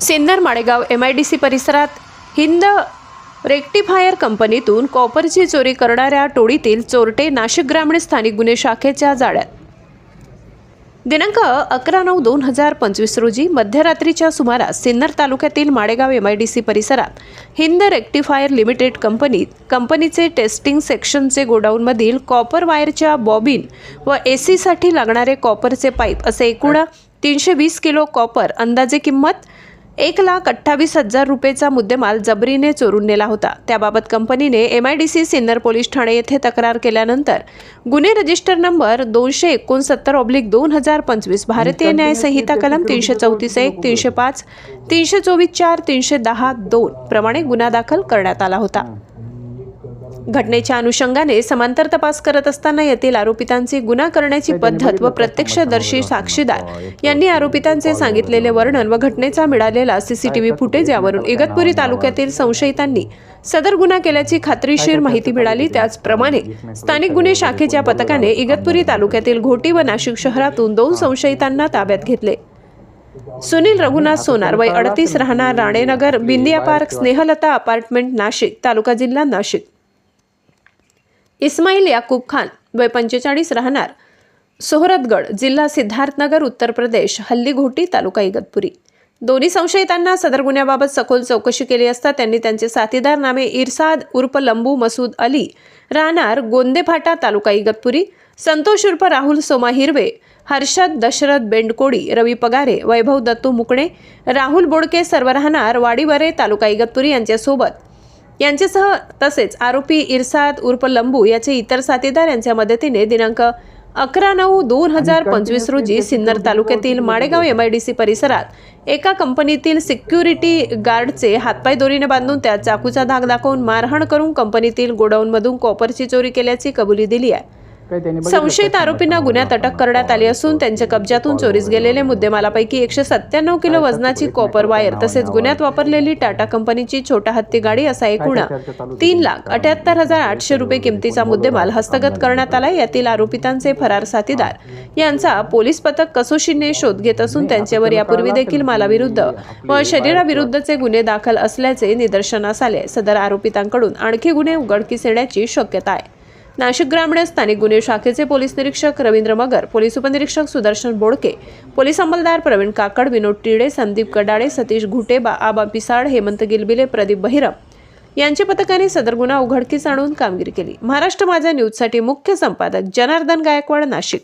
Sinnar Malegaon M I D C परिसरात Hind rectifier कंपनीतून कॉपरची चोरी करणाऱ्या टोळीतील चोरटे नाशिक ग्रामीण स्थानिक गुन्हे शाखेच्या जाळ्यात. दिनांक अकरा नऊ दोन हजार पंचवीस रोजी मध्यरात्रीच्या सुमारास सिन्नर तालुक्यातील Madegaon M I D C परिसरात हिंद रेक्टिफायर लिमिटेड कंपनीत कंपनीचे टेस्टिंग सेक्शनचे गोडाऊनमधील कॉपर वायरच्या बॉबिन व ए सीसाठी लागणारे कॉपरचे पाईप असे एकूण तीनशे वीस किलो कॉपर अंदाजे किंमत एक लाख अठ्ठावीस हजार रुपयेचा मुद्देमाल जबरीने चोरून नेला होता. त्याबाबत कंपनीने M I D C Sinnar police ठाणे येथे तक्रार केल्यानंतर गुन्हे रजिस्टर नंबर दोनशे एकोणसत्तर ऑब्लिक दोन हजार पंचवीस भारतीय न्याय संहिता कलम तीनशे चौतीस एक तीनशे पाच तीनशे चोवीस चार तीनशे दहा दोन प्रमाणे गुन्हा दाखल करण्यात आला होता. घटनेच्या अनुषंगाने समांतर तपास करत असताना येथील आरोपितांची गुन्हा करण्याची पद्धत व प्रत्यक्षदर्शी साक्षीदार यांनी आरोपितांचे सांगितलेले वर्णन व घटनेचा मिळालेला सीसीटीव्ही फुटेज यावरून इगतपुरी तालुक्यातील संशयितांनी सदर गुन्हा केल्याची खात्रीशीर माहिती मिळाली. त्याचप्रमाणे स्थानिक गुन्हे शाखेच्या पथकाने इगतपुरी तालुक्यातील घोटी व नाशिक शहरातून दोन संशयितांना ताब्यात घेतले. सुनील रघुनाथ सोनार वय अडतीस राहणार राणेनगर बिंदिया पार्क स्नेहलता अपार्टमेंट नाशिक तालुका जिल्हा नाशिक. इस्माईल याकूब खान वय पंचेचाळीस राहणार. सोहरतगड जिल्हा सिद्धार्थनगर उत्तर प्रदेश हल्लीघोटी तालुका इगतपुरी. दोन्ही संशयितांना सदर गुन्ह्याबाबत सखोल चौकशी केली असता त्यांनी त्यांचे साथीदार नामे इरसाद उर्फ लंबू मसूद अली राहणार गोंदेफाटा तालुका इगतपुरी संतोष उर्फ राहुल सोमा हिरवे हर्षद दशरथ बेंडकोडी रवी पगारे वैभव दत्तू मुकणे राहुल बोडके सर्व राहणार वाडीवरे तालुका इगतपुरी यांच्यासोबत. यांच्यासह तसेच आरोपी इरसाद उर्फ लंबू याचे इतर साथीदार यांच्या मदतीने दिनांक अकरा नऊ दोन हजार पंचवीस रोजी सिन्नर तालुक्यातील माळेगाव एमआयडीसी परिसरात एका कंपनीतील सिक्युरिटी गार्डचे हातपाय दोरीने बांधून त्यात चाकूचा धाक दाखवून मारहाण करून कंपनीतील गोडाऊनमधून कॉपरची चोरी केल्याची कबुली दिली आहे. संशयित आरोपींना गुन्ह्यात अटक करण्यात आली असून त्यांच्या कब्जातून चोरीस गेलेले मुद्देमालापैकी एकशे सत्त्याण्णव किलो वजनाची कॉपर वायर तसेच गुन्ह्यात वापरलेली टाटा कंपनीची छोटा हत्ती गाडी असा एकूण तीन लाख अठ्याहत्तर हजार आठशे रुपये किमतीचा मुद्देमाल हस्तगत करण्यात आला यातील आरोपितांचे फरार साथीदार. यांचा पोलीस पथक कसोशीने शोध घेत असून त्यांच्यावर यापूर्वी देखील मालाविरुद्ध व शरीराविरुद्धचे गुन्हे दाखल असल्याचे निदर्शनास आले. सदर आरोपितांकडून आणखी गुन्हे उघडकीस येण्याची शक्यता आहे. नाशिक ग्रामीण स्थानिक गुन्हे शाखेचे पोलीस निरीक्षक रवींद्र मगर पोलीस उपनिरीक्षक सुदर्शन बोडके पोलीस अंमलदार प्रवीण काकड विनोद टिडे संदीप कडाळे सतीश घुटे आबा पिसाळ हेमंत गिलबिले प्रदीप बहिरम यांच्या पथकाने सदर गुन्हा उघडकीस आणून कामगिरी केली. महाराष्ट्र माझा न्यूजसाठी मुख्य संपादक जनार्दन गायकवाड नाशिक.